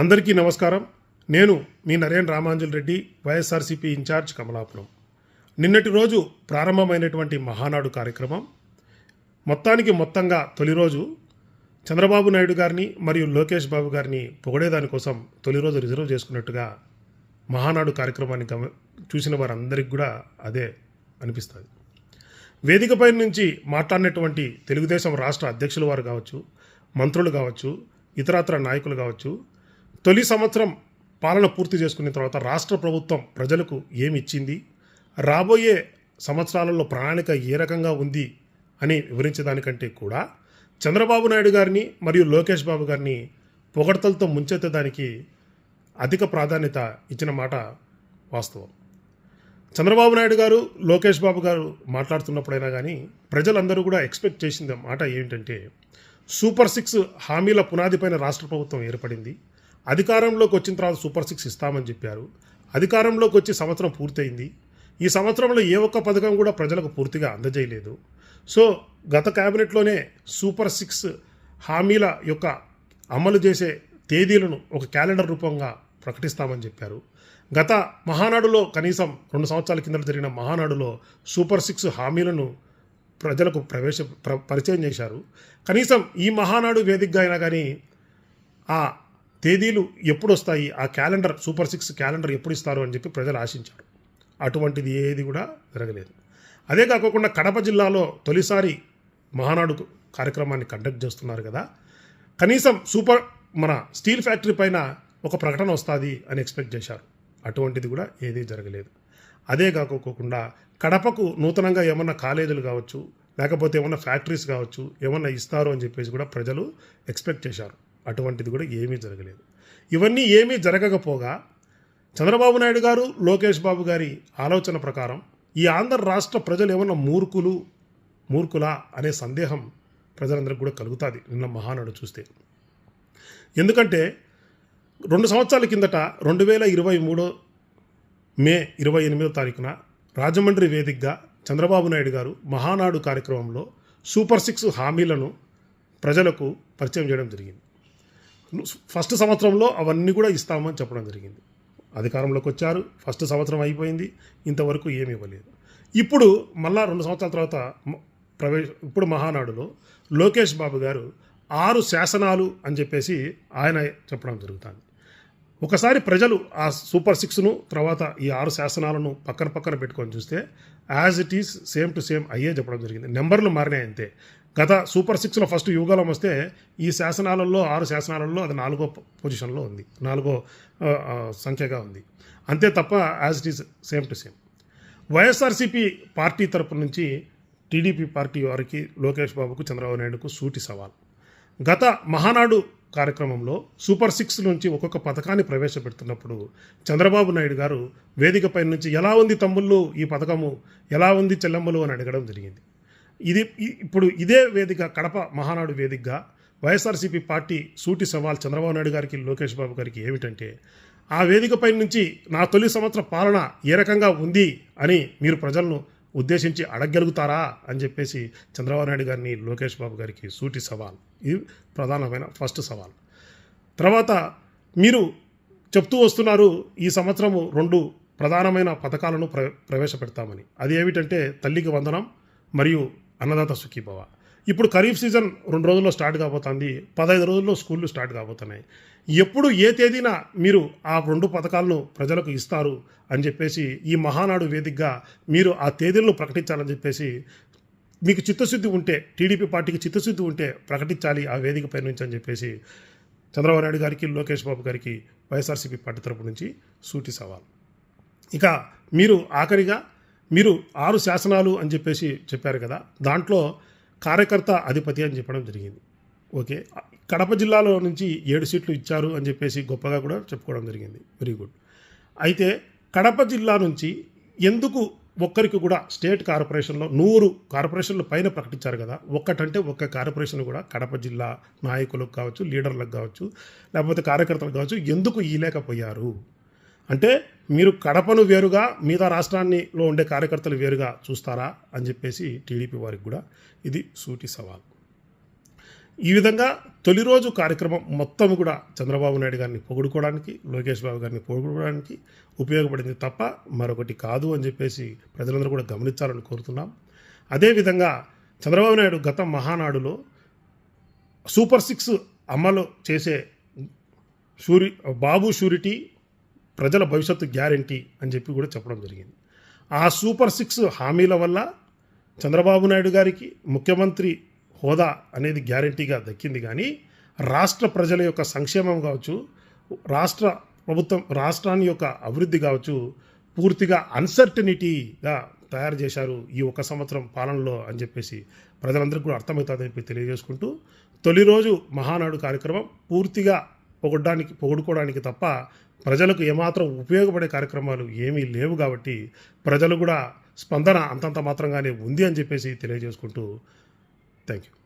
అందరికీ నమస్కారం. నేను మీ నరేన్ రామాంజల్ రెడ్డి వైఎస్ఆర్సీపీ ఇన్ఛార్జ్ కమలాపురం. నిన్నటి రోజు ప్రారంభమైనటువంటి మహానాడు కార్యక్రమం. మొత్తానికి మొత్తంగా తొలి రోజు చంద్రబాబు నాయుడు గారిని మరియు లోకేష్ బాబు గారిని పొగడేదానికోసం తొలి రోజు రిజర్వ్ చేసుకున్నట్టుగా మహానాడు కార్యక్రమాన్ని గమ చూసిన వారందరికీ కూడా అదే అనిపిస్తుంది. వేదికపై నుంచి మాట్లాడినటువంటి తెలుగుదేశం రాష్ట్ర అధ్యక్షుల వారు కావచ్చు మంత్రులు కావచ్చు ఇతరత్ర నాయకులు కావచ్చు తొలి సంవత్సరం పాలన పూర్తి చేసుకున్న తర్వాత రాష్ట్ర ప్రభుత్వం ప్రజలకు ఏమి ఇచ్చింది రాబోయే సంవత్సరాలలో ప్రణాళిక ఏ రకంగా ఉంది అని వివరించేదానికంటే కూడా చంద్రబాబు నాయుడు గారిని మరియు లోకేష్ బాబు గారిని పొగడ్తలతో ముంచెత్తడానికి అధిక ప్రాధాన్యత ఇచ్చిన మాట వాస్తవం. చంద్రబాబు నాయుడు గారు లోకేష్ బాబు గారు మాట్లాడుతున్నప్పుడైనా కానీ ప్రజలందరూ కూడా ఎక్స్పెక్ట్ చేసిన మాట ఏంటంటే సూపర్ సిక్స్ హామీల పునాదిపైన రాష్ట్ర ప్రభుత్వం ఏర్పడింది. అధికారంలోకి వచ్చిన తర్వాత సూపర్ సిక్స్ ఇస్తామని చెప్పారు. అధికారంలోకి వచ్చి సంవత్సరం పూర్తయింది. ఈ సంవత్సరంలో ఏ ఒక్క పథకం కూడా ప్రజలకు పూర్తిగా అందజేయలేదు. సో గత క్యాబినెట్లోనే సూపర్ సిక్స్ హామీల యొక్క అమలు చేసే తేదీలను ఒక క్యాలెండర్ రూపంగా ప్రకటిస్తామని చెప్పారు. గత మహానాడులో కనీసం రెండు సంవత్సరాల కింద జరిగిన మహానాడులో సూపర్ సిక్స్ హామీలను ప్రజలకు ప్రవేశ ప్ర పరిచయం చేశారు. కనీసం ఈ మహానాడు వేదికగా అయినా కానీ ఆ తేదీలు ఎప్పుడు వస్తాయి ఆ క్యాలెండర్ సూపర్ సిక్స్ క్యాలెండర్ ఎప్పుడు ఇస్తారు అని చెప్పి ప్రజలు ఆశించారు. అటువంటిది ఏది కూడా జరగలేదు. అదే కాకుండా కడప జిల్లాలో తొలిసారి మహానాడు కార్యక్రమాన్ని కండక్ట్ చేస్తున్నారు కదా. కనీసం సూపర్ మన స్టీల్ ఫ్యాక్టరీ పైన ఒక ప్రకటన వస్తుంది అని ఎక్స్పెక్ట్ చేశారు. అటువంటిది కూడా ఏదీ జరగలేదు. అదే కాకోకుండా కడపకు నూతనంగా ఏమన్నా కాలేజీలు కావచ్చు లేకపోతే ఏమన్నా ఫ్యాక్టరీస్ కావచ్చు ఏమన్నా ఇస్తారు అని చెప్పేసి కూడా ప్రజలు ఎక్స్పెక్ట్ చేశారు. అటువంటిది కూడా ఏమీ జరగలేదు. ఇవన్నీ ఏమీ జరగకపోగా చంద్రబాబు నాయుడు గారు లోకేష్ బాబు గారి ఆలోచన ప్రకారం ఈ ఆంధ్ర రాష్ట్ర ప్రజలు ఏమన్నా మూర్ఖులు మూర్ఖులా అనే సందేహం ప్రజలందరికీ కూడా కలుగుతుంది నిన్న మహానాడు చూస్తే. ఎందుకంటే రెండు సంవత్సరాల కిందట రెండు వేల ఇరవై మూడో మే ఇరవై ఎనిమిదో తారీఖున రాజమండ్రి వేదికగా చంద్రబాబు నాయుడు గారు మహానాడు కార్యక్రమంలో సూపర్ సిక్స్ హామీలను ప్రజలకు పరిచయం చేయడం జరిగింది. ఫస్ట్ సంవత్సరంలో అవన్నీ కూడా ఇస్తామని చెప్పడం జరిగింది. అధికారంలోకి వచ్చారు ఫస్ట్ సంవత్సరం అయిపోయింది ఇంతవరకు ఏమి ఇవ్వలేదు. ఇప్పుడు మళ్ళా రెండు సంవత్సరాల తర్వాత ప్రవేశ ఇప్పుడు మహానాడులో లోకేష్ బాబు గారు ఆరు శాసనాలు అని చెప్పేసి ఆయన చెప్పడం జరుగుతుంది. ఒకసారి ప్రజలు ఆ సూపర్ సిక్స్ను తర్వాత ఈ ఆరు శాసనాలను పక్కన పక్కన పెట్టుకొని చూస్తే as it is same to same అయ్యే చెప్పడం జరిగింది. నెంబర్లు మారినాయి అంతే. గత సూపర్ సిక్స్లో ఫస్ట్ యుగాలం వస్తే ఈ శాసనాలలో ఆరు శాసనాలలో అది నాలుగో పొజిషన్లో ఉంది. నాలుగో సంఖ్యగా ఉంది. అంతే తప్ప as it is same to same YSRCP party తరపు నుంచి టీడీపీ పార్టీ వారికి లోకేష్ బాబుకు చంద్రబాబు నాయుడుకు సూటి సవాల్. గత మహానాడు కార్యక్రమంలో సూపర్ సిక్స్ నుంచి ఒక్కొక్క పథకాన్ని ప్రవేశపెడుతున్నప్పుడు చంద్రబాబు నాయుడు గారు వేదికపై నుంచి ఎలా ఉంది తమ్ముళ్ళు ఈ పథకము? ఎలా ఉంది చెల్లెమ్మలు అని అడగడం జరిగింది. ఇది ఇప్పుడు ఇదే వేదిక కడప మహానాడు వేదికగా వైఎస్ఆర్సీపీ పార్టీ సూటి సవాల్ చంద్రబాబు నాయుడు గారికి లోకేష్ బాబు గారికి ఏమిటంటే ఆ వేదికపై నుంచి నా తొలి సంవత్సర పాలన ఏ రకంగా ఉంది అని మీరు ప్రజలను ఉద్దేశించి అడగగలుగుతారా అని చెప్పేసి చంద్రబాబు నాయుడు గారిని లోకేష్ బాబు గారికి సూటి సవాల్. ఇది ప్రధానమైన ఫస్ట్ సవాల్. తర్వాత మీరు చెప్తూ వస్తున్నారు ఈ సంవత్సరము రెండు ప్రధానమైన పథకాలను ప్ర ప్రవేశపెడతామని. అది ఏమిటంటే తల్లికి వందనం మరియు అన్నదాత సుఖీభవ. ఇప్పుడు ఖరీఫ్ సీజన్ రెండు రోజుల్లో స్టార్ట్ కాబోతుంది పదహైదు రోజుల్లో స్కూళ్ళు స్టార్ట్ కాబోతున్నాయి. ఎప్పుడు ఏ తేదీన మీరు ఆ రెండు పథకాలను ప్రజలకు ఇస్తారు అని చెప్పేసి ఈ మహానాడు వేదికగా మీరు ఆ తేదీలను ప్రకటించాలని చెప్పేసి మీకు చిత్తశుద్ధి ఉంటే టీడీపీ పార్టీకి చిత్తశుద్ధి ఉంటే ప్రకటించాలి ఆ వేదికపై నుంచి అని చెప్పేసి చంద్రబాబు నాయుడు గారికి లోకేష్ బాబు గారికి వైఎస్ఆర్సీపీ పార్టీ తరపు నుంచి సూటి సవాల్. ఇక మీరు ఆఖరిగా మీరు ఆరు శాసనాలు అని చెప్పేసి చెప్పారు కదా దాంట్లో కార్యకర్త అధిపతి అని చెప్పడం జరిగింది. ఓకే. కడప జిల్లాలో నుంచి ఏడు సీట్లు ఇచ్చారు అని చెప్పేసి గొప్పగా కూడా చెప్పుకోవడం జరిగింది. Very good. అయితే కడప జిల్లా నుంచి ఎందుకు ఒక్కరికి కూడా స్టేట్ కార్పొరేషన్లో నూరు కార్పొరేషన్లు పైన ప్రకటించారు కదా. ఒక్కటంటే ఒక్క కార్పొరేషన్ కూడా కడప జిల్లా నాయకులకు కావచ్చు లీడర్లకు కావచ్చు లేకపోతే కార్యకర్తలకు కావచ్చు ఎందుకు ఇయలేకపోయారు అంటే మీరు కడపను వేరుగా మిగతా రాష్ట్రాన్నిలో ఉండే కార్యకర్తలు వేరుగా చూస్తారా అని చెప్పేసి టీడీపీ వారికి కూడా ఇది సూటి సవాల్. ఈ విధంగా తొలి రోజు కార్యక్రమం మొత్తం కూడా చంద్రబాబు నాయుడు గారిని పొగుడుకోవడానికి లోకేష్ బాబు గారిని పొగుడుకోవడానికి ఉపయోగపడింది తప్ప మరొకటి కాదు అని చెప్పేసి ప్రజలందరూ కూడా గమనించాలని కోరుతున్నాం. అదేవిధంగా చంద్రబాబు నాయుడు గత మహానాడులో సూపర్ సిక్స్ అమలు చేసే షూరి బాబు షూరిటీ ప్రజల భవిష్యత్తు గ్యారంటీ అని చెప్పి కూడా చెప్పడం జరిగింది. ఆ సూపర్ సిక్స్ హామీల వల్ల చంద్రబాబు నాయుడు గారికి ముఖ్యమంత్రి హోదా అనేది గ్యారంటీగా దక్కింది. కానీ రాష్ట్ర ప్రజల యొక్క సంక్షేమం కావచ్చు రాష్ట్ర ప్రభుత్వం రాష్ట్రాన్ని యొక్క అభివృద్ధి కావచ్చు పూర్తిగా అన్సర్టనిటీగా తయారు చేశారు ఈ ఒక సంవత్సరం పాలనలో అని చెప్పేసి ప్రజలందరికీ కూడా అర్థమవుతుందని చెప్పి తెలియజేసుకుంటూ తొలి రోజు మహానాడు కార్యక్రమం పూర్తిగా పొగడ్డానికి పొగుడుకోవడానికి తప్ప ప్రజలకు ఏమాత్రం ఉపయోగపడే కార్యక్రమాలు ఏమీ లేవు కాబట్టి ప్రజలు కూడా స్పందన అంతంత మాత్రంగానే ఉంది అని చెప్పేసి తెలియజేసుకుంటూ థ్యాంక్ యూ